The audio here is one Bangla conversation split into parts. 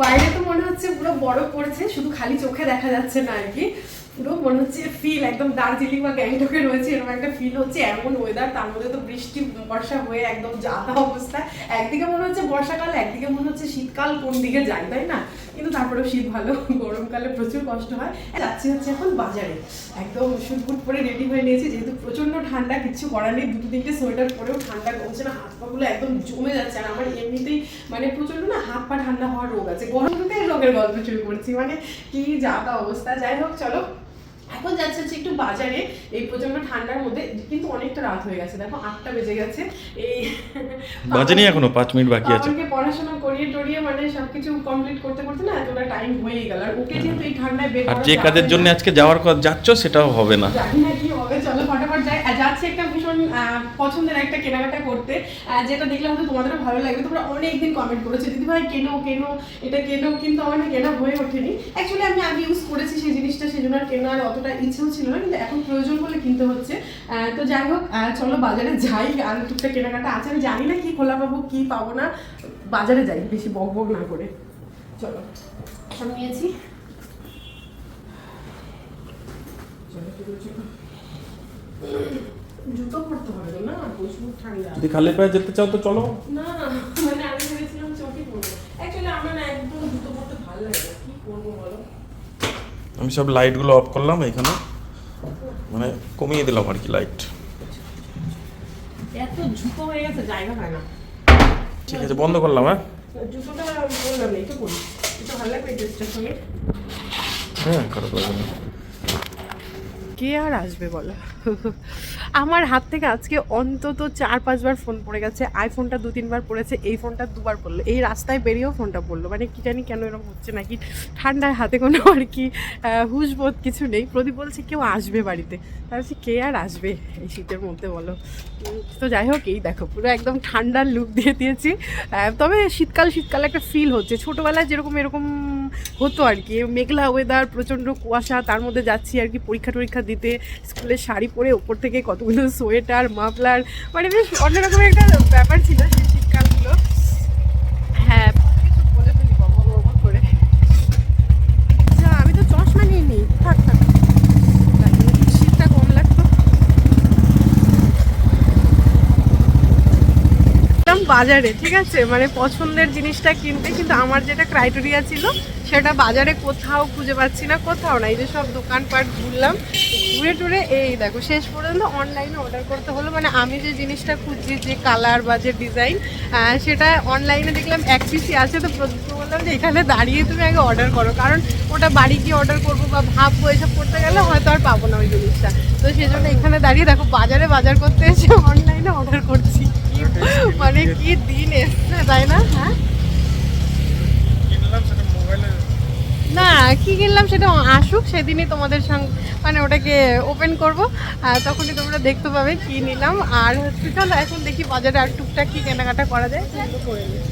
বাইরে তো মনে হচ্ছে পুরো বরফ পড়েছে, শুধু খালি চোখে দেখা যাচ্ছে না আর কি। পুরো মনে হচ্ছে ফিল একদম দার্জিলিং বা গ্যাংটকে রয়েছে, এরকম একটা ফিল হচ্ছে, এমন ওয়েদার তার মধ্যে তো বৃষ্টি, বর্ষা হয়ে একদম যাতা অবস্থা। একদিকে মনে হচ্ছে বর্ষাকাল, একদিকে মনে হচ্ছে শীতকাল, কোন দিকে যায় তাই না? কিন্তু তারপরেও শীত ভালো, গরমকালে প্রচুর কষ্ট হয়। যাচ্ছি হচ্ছে এখন বাজারে। একদম শুটপুট করে রেডি হয়ে নিয়েছি, যেহেতু প্রচণ্ড ঠান্ডা, কিছু করার নেই, দুটো তিনটে সোয়েটার পরেও ঠান্ডা কমছে না হাত পাগুলো একদম জমে যাচ্ছে। আর আমার এমনিতেই মানে প্রচণ্ড না হাত পা ঠান্ডা হওয়ার রোগ আছে। গরম থেকে রোগের গল্প শুরু করছি। মানে কি যাতা অবস্থা। যাই হোক চলো। এখন যাচ্ছে হচ্ছে একটু বাজারে। এই প্রচণ্ড ঠান্ডার মধ্যে কিন্তু অনেকটা রাত হয়ে গেছে। দেখো আটটা বেজে গেছে। এই বাজেনি এখনও পাঁচ মিনিট বাকি আছে। আমাকে পড়াশোনা করিয়ে টরিয়ে মানে সবকিছু কমপ্লিট করতে করতে না এতটা টাইম হয়েই গেল। আর ওকে যেহেতু এই ঠান্ডায় বের আর যে কাজের জন্য আজকে যাওয়ার কথা যাচ্ছ সেটাও হবে না। জানি না কি হবে। চলো ফটাফট যাই। আর যাচ্ছি একটা ভীষণ পছন্দের একটা কেনাকাটা করতে যেটা দেখলে হয়তো তোমাদেরও ভালো লাগবে। তোমরা অনেকদিন কমেন্ট করেছ দিদি ভাই কেনো কেনো, এটা কেনো? কিন্তু আমার কেনা হয়ে ওঠেনি। অ্যাকচুয়ালি আমি আগে ইউজ করেছি সেই জিনিসটা, সেই জন্য আর কেনার অতটা ইচ্ছেও ছিল না, কিন্তু এখন প্রয়োজন বলে কিনতে হচ্ছে। তো যাই হোক চলো বাজারে যাই। আর টুকটাক কেনাকাটা আছে। আমি জানি না কি খোলা পাবো কি পাবো না। বাজারে যাই, বেশি বক বক না করে। চলো সব নিয়েছি। চলো। জুতো পরতে হবে না? প্রচুর ঠান্ডা। যদি খালি পায়ে যেতে চাও তো চলো। না মানে আমি ভেবেছিলাম চটি পরবো। অ্যাকচুয়ালি আমার না একদম জুতো পরতে ভালো লাগে কি করব বলো? আমি সব লাইটগুলো অফ করলাম এখানে। মানে কমিয়ে দিলাম আর কি লাইট। এত ঝুঁকো হয়ে গেছে জায়গা হয় না। ঠিক আছে বন্ধ করলাম হ্যাঁ? জুতোটা বললাম পরি। একটু ভালো লাগবে এই ড্রেসটার সঙ্গে? হ্যাঁ খারাপ লাগবে না। কে আর আসবে বলো? আমার হাত থেকে আজকে অন্তত চার, পাঁচবার ফোন পড়ে গেছে। আইফোনটা দু, তিনবার পড়েছে, এই ফোনটা দুবার পড়ল। এই রাস্তায় বেরিয়েও ফোনটা পড়ল। মানে কি জানি কেন এরকম হচ্ছে নাকি? ঠান্ডায় হাতে কোনো আর কি হুঁশবোধ কিছু নেই। প্রদীপ বলছে, কেউ আসবে বাড়িতে? ভাবছি কে আর আসবে এই শীতের মধ্যে বলো? তো যাই হোক, এই দেখো, পুরো একদম ঠান্ডার লুক দিয়ে দিয়েছি। তবে শীতকাল শীতকাল একটা ফিল হচ্ছে। ছোটোবেলায় যেরকম, এরকম হতো আর কি। মেঘলা ওয়েদার প্রচণ্ড কুয়াশা, তার মধ্যে যাচ্ছি আর কি পরীক্ষা টরীক্ষা দিতে। স্কুলে শাড়ি পরে ওপর থেকে কতগুলো সোয়েটার মাফলার মানে বেশ অন্যরকমের একটা ব্যাপার ছিল সেই শীতকালগুলো হ্যাঁ কিছু বলে ফেলি বাবা বাবা করে যা আমি তো চশমা নিয়ে নিই থাক থাক তাই জন্য একটু শীতটা কম লাগতো গেলাম বাজারে, ঠিক আছে? মানে পছন্দের জিনিসটা কিনতে, কিন্তু আমার যেটা ক্রাইটেরিয়া ছিল, সেটা বাজারে কোথাও খুঁজে পাচ্ছি না, কোথাও না। এই যে সব দোকানপাট ঘুরলাম, ঘুরে টুরে এই দেখো, শেষ পর্যন্ত অনলাইনে অর্ডার করতে হলো। মানে আমি যে জিনিসটা খুঁজছি, যে কালার বা যে ডিজাইন সেটা অনলাইনে দেখলাম এক পিসি আছে। তো বললাম যে, এখানে দাঁড়িয়ে তুমি আগে অর্ডার করো। কারণ ওটা বাড়ি গিয়ে অর্ডার করব বা ভাববো, এসব করতে গেলে হয়তো আর পাবো না ওই জিনিসটা। তো সেই জন্য এখানে দাঁড়িয়ে দেখো, বাজারে বাজার করতে এসে অনলাইনে অর্ডার করছি। মানে কি দিন এসছে তাই না? হ্যাঁ? না কি কিনলাম সেটা আসুক সেদিনই তোমাদের সঙ্গে মানে ওটাকে ওপেন করব। আর তখনই তোমরা দেখতে পাবে কি নিলাম। আর হচ্ছে চলো এখন দেখি বাজারে আর টুকটাক কি কেনাকাটা করা যায়। করে নিই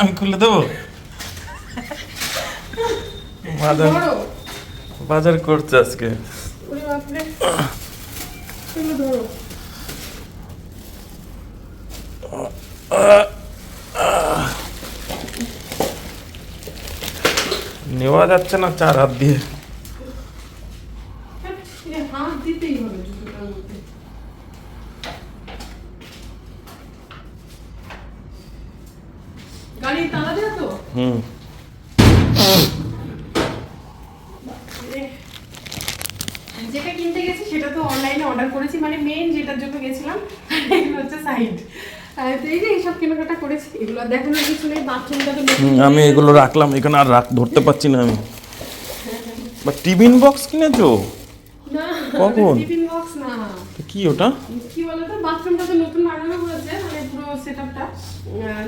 আমি খুলে দেবো? বাজার বাজার করছে আজকে। নেওয়া যাচ্ছে না চার হাত দিয়ে। গাড়ি তালা দেওয়া তো? হুম এ, যেটা কিনতে গেছি সেটা তো অনলাইনে অর্ডার করেছি মানে মেন যেটার জন্য গেছিলাম এগুলো হচ্ছে সাইড তো এই যে এইসব কেনাকাটা করেছি এগুলো আর দেখানোর কিছু নেই বাথরুমটা তো নতুন হুম, আমি এগুলো রাখলাম এখানে আর রাখ ধরতে পারছি না আমি। বা টিফিন বক্স কিনেছো? কখন? কি ওটা? কি বলতো বাথরুমটা তো নতুন বানানো হয়েছে মানে পুরো সেটআপটা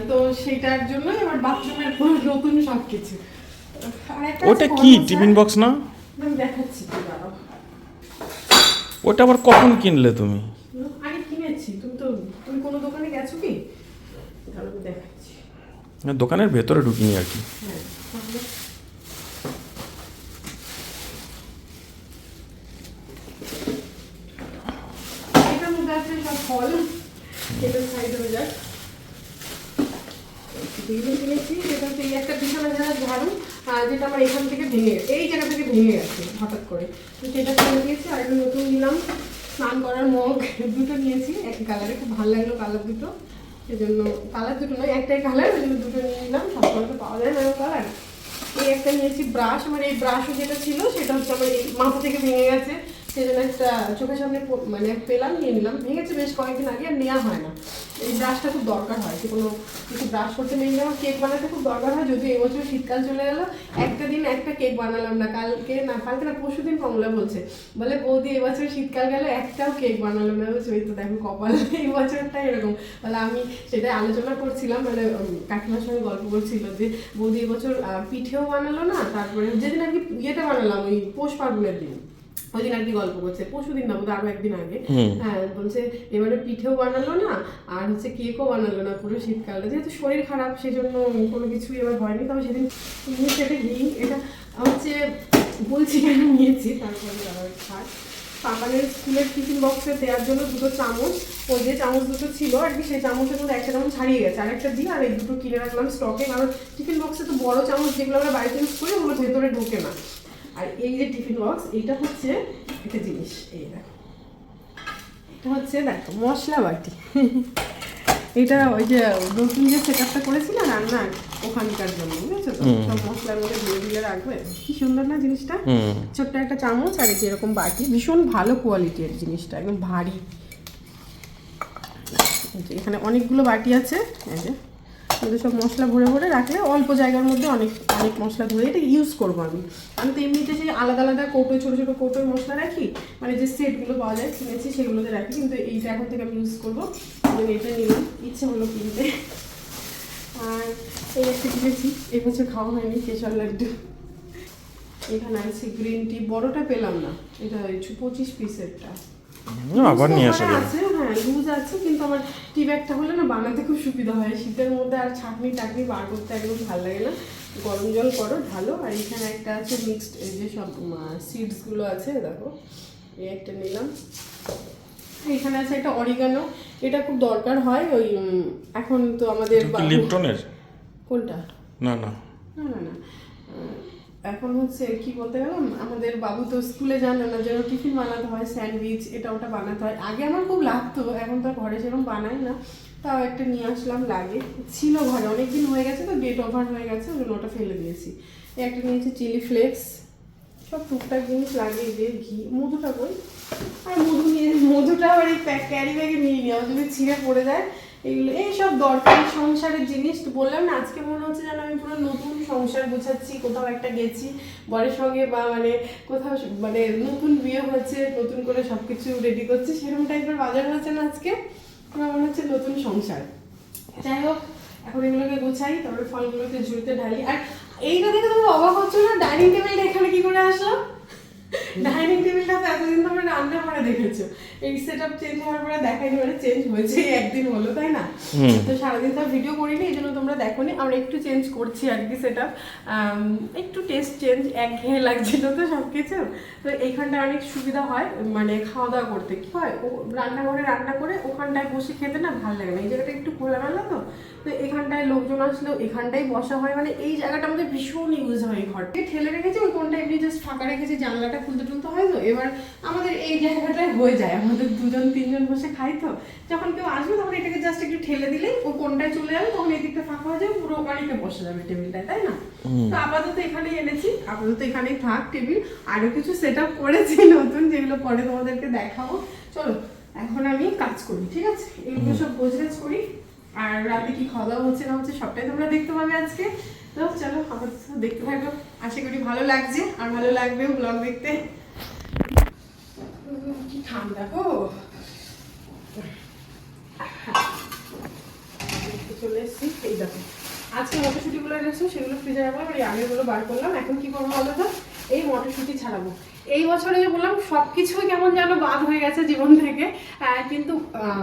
তো সেটার জন্য এবার বাথরুমের পুরো নতুন সব কিছু। ওটা কি টিফিন বক্স না? আমি দেখাচ্ছি ওটা আবার কখন কিনলে তুমি? দোকানের ভেতরে ঢুকিনি আর কি। যেটা আমার এখান থেকে ভেঙে থেকে ভেঙে গেছে, হঠাৎ করে। তো সেটা নতুন নিলাম, স্নান করার মগ, দুটো নিয়েছি এক কালারে খুব ভালো লাগল কালার দুটো। সেজন্য কালার দুটো নয়, একটাই কালার ওই জন্য দুটো নিয়ে নিলাম, সবসময় তো পাওয়া যায় না কালার। এই একটা নিয়েছি ব্রাশ আমার এই ব্রাশ যেটা ছিল, সেটা হচ্ছে আমার এই মাথা থেকে ভেঙে গেছে সেই জন্য একটা চোখের সামনে মানে পেলাম, নিয়ে নিলাম। ভেঙেছে বেশ কয়েকদিন আগে, আর নেওয়া হয় না। এই ব্রাশটা খুব দরকার হয়, যে কোনো কিছু ব্রাশ করতে নেই, যেমন কেক বানাতে খুব দরকার হয়, যদিও এবছর শীতকাল চলে গেলো একটা দিন একটা কেক বানালাম না, কালকে না কালকে না, পরশু দিন কমলা বলছে। বলে বৌদি, এবছর শীতকাল গেল, একটাও কেক বানালাম না, বলছে ওই তো দেখো কপাল এই বছরটা এরকম। তাহলে আমি সেটা আলোচনা করছিলাম মানে কাকিমার সঙ্গে গল্প করছিল যে, বৌদি এবছর পিঠেও বানালো না, তারপরে যেদিন আর কি ইয়েটা বানালাম, ওই পৌষ পার্বণের দিন। ওই দিন আর কি গল্প করছে। পরশু দিন না বোধহয় আরও একদিন আগে। হ্যাঁ বলছে এবারে পিঠেও বানালো না আর হচ্ছে কেকও বানালো না পুরো শীতকালটা যেহেতু শরীর খারাপ সেজন্য কোনো কিছুই এবার হয়নি। তবে সেদিন সেটা নিই এটা হচ্ছে বলছি কেন নিয়েছি তারপরে আবার পাপানের স্কুলের টিফিন বক্সে দেওয়ার জন্য দুটো চামচ ও যে চামচ দুটো ছিল আর কি সেই চামচের মধ্যে একটা চামচ ছাড়িয়ে গেছে। আর একটা দিয়ে আর এই দুটো কিনে রাখলাম স্টকে কারণ টিফিন বক্সে তো বড় চামচ যেগুলো আমরা বাড়িতে ইউজ করি ওগুলো ভেতরে ঢোকে না। আর এই যে টিফিন বক্স এইটা হচ্ছে একটা জিনিস। এই দেখো। এটা হচ্ছে দেখো মশলা বাটি। এটা ওই যে নতুন যে সেট আপটা করেছি না রান্নার ওখানকার জন্য বুঝেছ তো? সব মশলার মধ্যে ধুয়ে দিলে রাখবে। কি সুন্দর না জিনিসটা? ছোট্ট একটা চামচ আর যে এরকম বাটি। ভীষণ ভালো কোয়ালিটির জিনিসটা একদম ভারী। এখানে অনেকগুলো বাটি আছে। এই যে এগুলো সব মশলা ভরে ভরে রাখলে অল্প জায়গার মধ্যে অনেক অনেক মশলা ধরে এটা ইউজ করব আমি। আমি তো এমনিতে সেই আলাদা আলাদা কৌটো ছোটো ছোটো কৌটোর মশলা রাখি মানে যে সেটগুলো পাওয়া যায়, কিনেছি সেগুলোতে রাখি, কিন্তু এইটা এখন থেকে আমি ইউজ করব। এটা নিলাম, ইচ্ছে হলো কিনতে। আর এই একটা কিনেছি এবছর খাওয়া হয়নি, কেশর লাড্ডু। এখানে আছে গ্রিন টি বড়টা পেলাম না, এটা পঁচিশ পিসেরটা আবার নিয়ে আসা যাবে। লুজ আছে কিন্তু আমার টি ব্যাগটা হলে না বানাতে খুব সুবিধা হয়। শীতের মধ্যে আর ছাঁকনি টাকনি বার করতে একদম ভালো লাগে না। গরম জল করো ঢালো আর এখানে একটা আছে মিক্সড যে সব সিডসগুলো আছে দেখো এই একটা নিলাম। এখানে আছে একটা অরিগানো এটা খুব দরকার হয় ওই এখন তো আমাদের লিপটনের কোনটা? না। না না না। এখন হচ্ছে কি বলতে গেলাম, আমাদের বাবু তো স্কুলে জানে না যেন টিফিন বানাতে হয়, স্যান্ডউইচ, এটা ওটা বানাতে হয়। আগে আমার খুব লাগতো, এখন তো ঘরে সেরকম বানাই না। তাও একটা নিয়ে আসলাম লাগে। ছিল ঘরে, অনেকদিন হয়ে গেছে তো ডেট ওভার হয়ে গেছে ওই ওটা ফেলে দিয়েছি। একটা নিয়েছি চিলি ফ্লেক্স। সব টুকটাক জিনিস লাগে যে ঘি, মধুটা কই আর মধু নিয়ে, মধুটা আবার এই প্যাক ক্যারি ব্যাগে নিয়ে নেওয়া যদি ছিঁড়ে পড়ে যায় এগুলো, এইসব দরকারি সংসারের জিনিস। বললাম না, আজকে মনে হচ্ছে যেন আমি পুরো নতুন সংসার গোছাচ্ছি, কোথাও একটা গেছি, বরের সঙ্গে বা মানে কোথাও মানে নতুন বিয়ে হচ্ছে, নতুন করে সব কিছু রেডি করছি, সেরকম টাইপের বাজার হচ্ছে না আজকে। আমার মনে হচ্ছে নতুন সংসার। যাই হোক, এখন এগুলোকে গোছাই, তারপরে ফলগুলোকে ঝুড়িতে ঢালি। আর এইটা দেখে তোমরা অবাক হচ্ছ না? ডাইনিং টেবিলটা এখানে কি করে আসলো? ডাইনিং টেবিলটা তো এতদিন তোমরা রান্না করে দেখেছ। এই সেট আপ চেঞ্জ হওয়ার পরে দেখাইনি মানে চেঞ্জ হয়েছে একদিন হলো তাই না? তো সারাদিন তো ভিডিও করিনি এই জন্য তোমরা দেখোনি। আমরা একটু চেঞ্জ করছি আর কি সেটা একটু টেস্ট চেঞ্জ একঘেয়ে লাগছিল তো সব কিছু তো এইখানটা অনেক সুবিধা হয় মানে খাওয়া দাওয়া করতে। কি হয়? ও রান্নাঘরে রান্না করে ওখানটায় বসে খেতে না ভালো লাগে না। এই জায়গাটা একটু খোলামেলা তো তো এখানটায় লোকজন আসলেও এখানটাই বসা হয়। মানে এই জায়গাটা আমাদের ভীষণ ইউজ হয় ঘরটা। ঠেলে রেখেছি ওই কোনটা এমনি জাস্ট ফাঁকা রেখেছি জানলাটা খুলতে টুলতে হয় তো এবার আমাদের এই জায়গাটায় হয়ে যায়। আমাদের দুজন তিনজন বসে খাই তো। যখন কেউ আসবে তখন এটাকে জাস্ট একটু ঠেলে দিলেই ও কোনটায় চলে যাবে তখন এই দিকটা ফাঁকা হয়ে যাবে পুরো অনেকে বসে যাবে টেবিলটায় তাই না? তো আপাতত এখানেই এনেছি। আপাতত এখানেই থাক টেবিল। আরও কিছু সেট আপ করেছি নতুন যেগুলো পরে তোমাদেরকে দেখাবো। চলো এখন আমি কাজ করি ঠিক আছে? এগুলো সব গোছগাছ করি। আর রাতে কি খাওয়া দাওয়া হচ্ছে না হচ্ছে সবটাই তোমরা দেখতে পাবে আজকে। তো চলো আপাতত দেখতে থাকো। আশা করি ভালো লাগছে, আর ভালো লাগবে ব্লগ দেখতে। কি ঠান্ডা গো। চলে এসেছি, এই দেখো। আজকে মটরশুটিগুলো এনেছো, সেগুলো ফ্রিজে রাখলাম, আর এই আগেরগুলো বার করলাম। এখন কি করব বলো তো? এই মটরশুঁটি ছাড়াবো। এই বছরে বললাম সব কিছুই কেমন যেন বাদ হয়ে গেছে জীবন থেকে। কিন্তু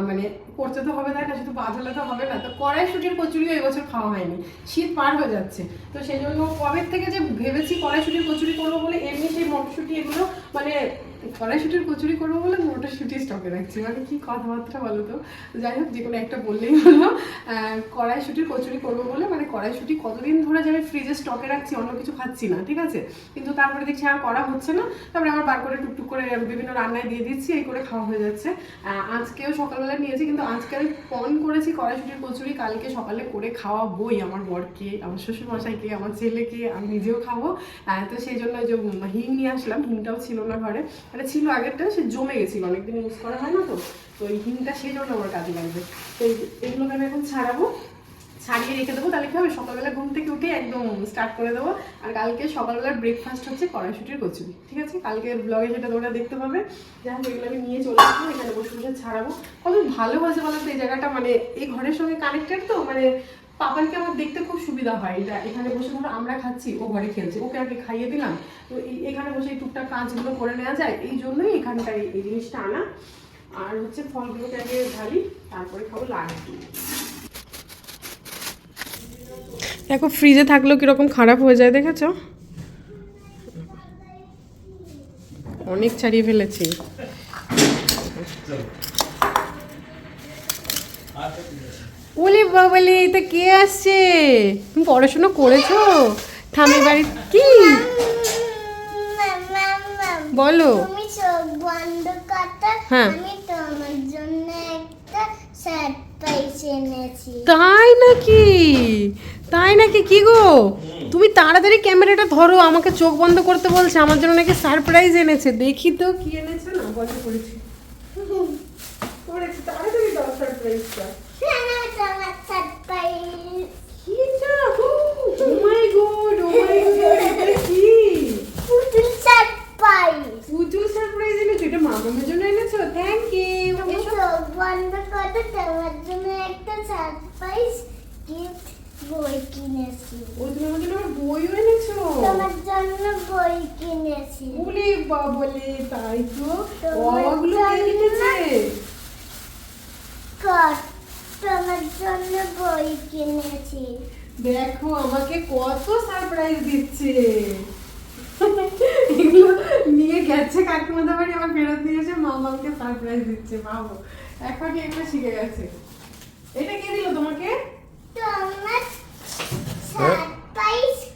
মানে করতে তো হবে না শুধু বাদ হলে তো হবে না। তো কড়াইশুটির কচুরিও এই বছর খাওয়া হয়নি। শীত পার হয়ে যাচ্ছে। তো সেই জন্য কবে থেকে যে ভেবেছি কড়াইশুটির কচুরি করব বলে, এমনি সেই মটরশুঁটি এগুলো মানে কড়াইশুটির কচুরি করব বলে মটরশুটি স্টকে রাখছি। মানে কি কথাবার্তা বলো তো? যাই হোক, যে কোনো একটা বললেই হলো। কড়াইশুটির কচুরি করব বলে মানে কড়াইশুটি কতদিন ধরে যে আমি ফ্রিজে স্টকে রাখছি, অন্য কিছু খাচ্ছি না, ঠিক আছে? কিন্তু তারপরে দেখছি আর করা হচ্ছে না। তারপরে আমার বার করে টুকটুক করে বিভিন্ন রান্নায় দিয়ে দিচ্ছি, এই করে খাওয়া হয়ে যাচ্ছে। আজকেও সকালবেলা নিয়েছি, কিন্তু আজকে আমি পন করেছি কড়াইশুটির কচুরি, কালকে সকালে করে খাওয়াবোই আমার বরকে, আমার শ্বশুর শ্বশুরমশাইকে, আমার ছেলেকে, আমি নিজেও খাব। তো সেই জন্য যে উম হিং নিয়ে আসলাম, হিংটাও ছিল না ঘরে। এটা ছিল আগেরটা, সে জমে গেছিল, অনেকদিন ইউজ করা হয় না তো তো এই হিমটা সেই জন্য আমার কাজে লাগবে। তো এগুলোকে আমি এখন ছাড়াবো, ছাড়িয়ে রেখে দেবো, তাহলে কি হবে? সকালবেলা ঘুম থেকে উঠে একদম স্টার্ট করে দেবো। আর কালকে সকালবেলার ব্রেকফাস্ট হচ্ছে কড়াইশুটির কচুরি, ঠিক আছে? কালকে ব্লগে সেটা তোমরা দেখতে পাবে। যাই হোক, এগুলো আমি নিয়ে চলে আসব, এখানে বসে বসে ছাড়াবো। কত ভালো হয়েছে বলো তো, এই জায়গাটা মানে এই ঘরের সঙ্গে কানেক্টেড তো মানে পাপানকে আমার দেখতে খুব সুবিধা হয়। এটা এখানে বসে ধরো আমরা খাচ্ছি ও ঘরে খেলছে ওকে আগে খাইয়ে দিলাম। তো এই- এখানে বসে এই টুকটাক কাজগুলো করে নেওয়া যায় এই জন্যই এখানটায় এই জিনিসটা আনা। আর হচ্ছে ফলগুলোকে আগে ঢালি তারপরে খাব লাড্ডু দেখো ফ্রিজে থাকলেও কীরকম খারাপ হয়ে যায় দেখেছ? অনেক ছাড়িয়ে ফেলেছি। ওলে বাবালে এটা কে আসছে? তুমি পড়াশোনা করেছ? ঠামের বাড়ি কি? বলো। হ্যাঁ। তাই নাকি? তাই নাকি? কি গো? তুমি তাড়াতাড়ি ক্যামেরাটা ধরো আমাকে চোখ বন্ধ করতে বলছে আমার জন্য নাকি সারপ্রাইজ এনেছে। দেখি তো কি এনেছে না বন্ধ করেছি। করেছি তাড়াতাড়ি দাও সারপ্রাইজটা কেন তোমার সারপ্রাইজ কিটা ও মাই গড ও মাই গড এটা কি পুতুল সারপ্রাইজ পুজো সারপ্রাইজ এনেছো এটা মামামের জন্য এনেছো? থ্যাংক ইউ চোখ বন্ধ করতে তোমার জন্য একটা সারপ্রাইজ গিফট বই কিনেছি। ও তুমি আমার জন্য আমার বইও এনেছো? তোমার জন্য বই কিনেছি। বলে বাবলে তাই তো। কে লিখেছে তোমার জন্য বই কিনেছি। দেখো আমাকে কত সারপ্রাইজ দিচ্ছে। এগুলো নিয়ে গেছে কাকিমাদের বাড়ি আবার ফেরত দিয়েছে মামাকে সারপ্রাইজ দিচ্ছে। ভাবো এখনই এগুলো শিখে গেছে। এটা কে দিল তোমাকে?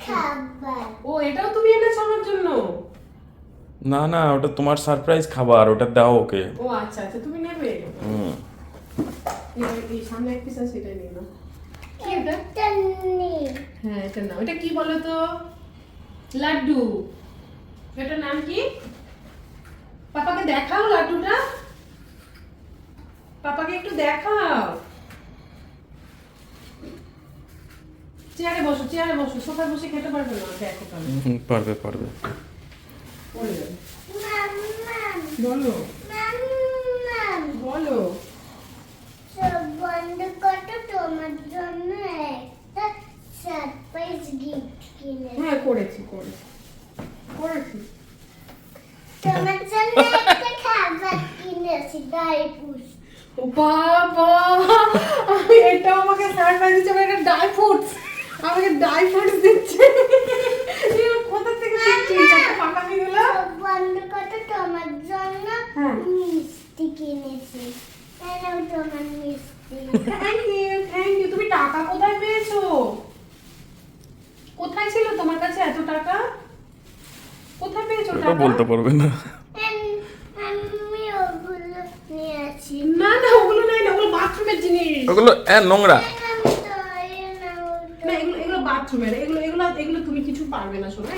খাবার। ও এটাও তুমি এনেছো আমার জন্য? না না ওটা তোমার সারপ্রাইজ খাবার ওটা দাও ওকে। ও আচ্ছা আচ্ছা তুমি নেবে? হুম। এই- এই সামনে এক পিস আছে সেটাই নিয়ে নাও। কি এটা? এটা হ্যাঁ এটা নাও। এটা কি বলো তো লাড্ডু। এটার নাম কি? পাপাকে দেখাও লাড্ডুটা। পাপাকে একটু দেখাও। চেয়ারে বসো চেয়ারে বসো। সোফায় বসে খেতে পারবে না দেখো তাহলে। পারবে পারবে। বলো। বলো। বন্ধ করতে তোমার জন্য একটা সারপ্রাইজ গিফট কিনেছি। হ্যাঁ করেছি করেছি। করেছি তোমার জন্য একটা খাবার কিনেছি ও বাবা এটা আমাকে সারপ্রাইজ দিচ্ছে ড্রাই ফ্রুটস আমাকে ফ্রুটস দিচ্ছে। কোথা থেকে শিখছিস একটা পাকামি গুলো সব বন্ধ করতে তোমার জন্য হ্যাঁ। মিষ্টি কিনেছি। এটাও তোমার মিষ্টি। থ্যাংক ইউ থ্যাংক ইউ তুমি টাকা কোথায় পেয়েছ? কোথায় ছিল তোমার কাছে এত টাকা? কোথায় পেয়েছ ওটা টাকা বলতে পারবে না। না না ওগুলো নাই না ওগুলো বাথরুমের জিনিস। ওগুলো এ নোংরা। না এগুলো এগুলো বাথরুমের এগুলো এগুলো এগুলো তুমি কিছু পারবে না শোনা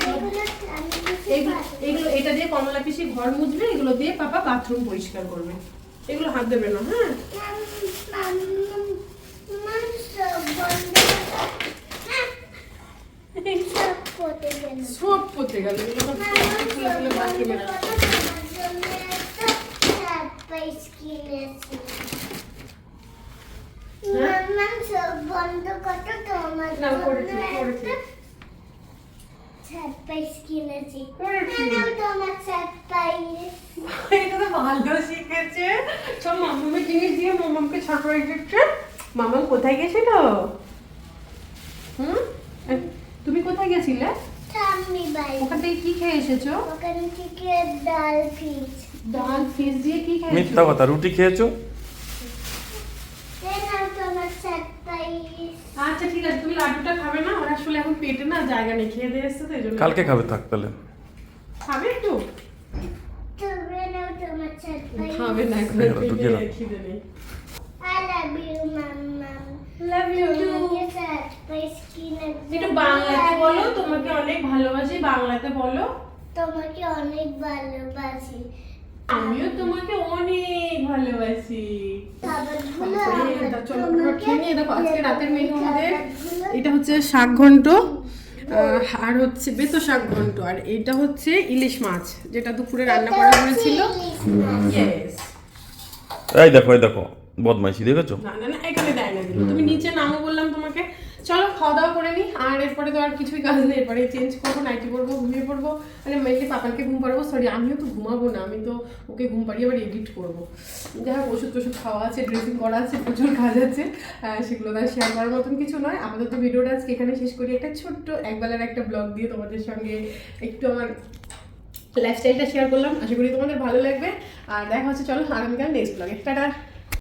এগুলো এটা দিয়ে কমলা পিসি ঘর মুছবে এগুলো দিয়ে পাপা বাথরুম পরিষ্কার করবে। এগুলো হাত দেবে না হ্যাঁ? সব পড়তে গেল বন্ধ তোমার কিনেছি। হ্যাঁ? তোমার। এটা তো ভালো শিখেছে সব মামামের জিনিস দিয়ে মামামকে সারপ্রাইজ দিচ্ছে মামাম কোথায় গেছিল হুম তুমি কোথায় গেছিলে? ঠাম্মি বাই ওখান থেকে কি খেয়ে এসেছ? ওখান থেকে ডাল ফিশ ডাল ফিশ দিয়ে কি মিথ্যা কথা রুটি খেয়েছো? আচ্ছা ঠিক আছে তুমি লাড্ডুটা খাবে না? ওর আসলে এখন পেটে না জায়গা নেই খেয়ে দিয়ে এসছে তো এই জন্য কালকে খাবে থাক তাহলে। খাবে একটু? খাবে না। খিদে নেই। I love you mamma love you একটু বাংলাতে বলো তোমাকে অনেক ভালোবাসি বাংলাতে বলো। তোমাকে অনেক ভালোবাসি। আমিও তোমাকে অনেক ভালোবাসি। এটা হচ্ছে শাক ঘন্ট আর হচ্ছে বেতো শাক ঘন্ট। আর এটা হচ্ছে ইলিশ মাছ যেটা দুপুরে রান্না করা হয়েছিল। ইয়েস এই দেখো এই দেখো। বদমাইশি দেখেছ? না না না, এখানে দেয় না তুমি নিচে নামো বললাম তোমাকে। চলো খাওয়া দাওয়া করে নি। আর এরপরে তো আর কিছুই কাজ নেই। এরপরে চেঞ্জ করব নাইটি পরবো ঘুমিয়ে পড়ব। মানে মেনলি পাপাকে ঘুম পাড়বো। সরি আমিও তো ঘুমাবো না। আমি তো ওকে ঘুম পাড়িয়ে আবার এডিট করব। যাই হোক ওষুধ টষুধ খাওয়া আছে ড্রেসিং করা আছে, প্রচুর কাজ আছে। সেগুলো তার শেয়ার করার মতন কিছু নয়। আমাদের তো ভিডিওটা আজকে এখানে শেষ করি। একটা ছোট্ট একবেলার একটা ব্লগ দিয়ে তোমাদের সঙ্গে একটু আমার লাইফস্টাইলটা শেয়ার করলাম। আশা করি তোমাদের ভালো লাগবে। আর দেখা হচ্ছে, চলো, আগামীকাল নেক্সট ব্লগে টাটা!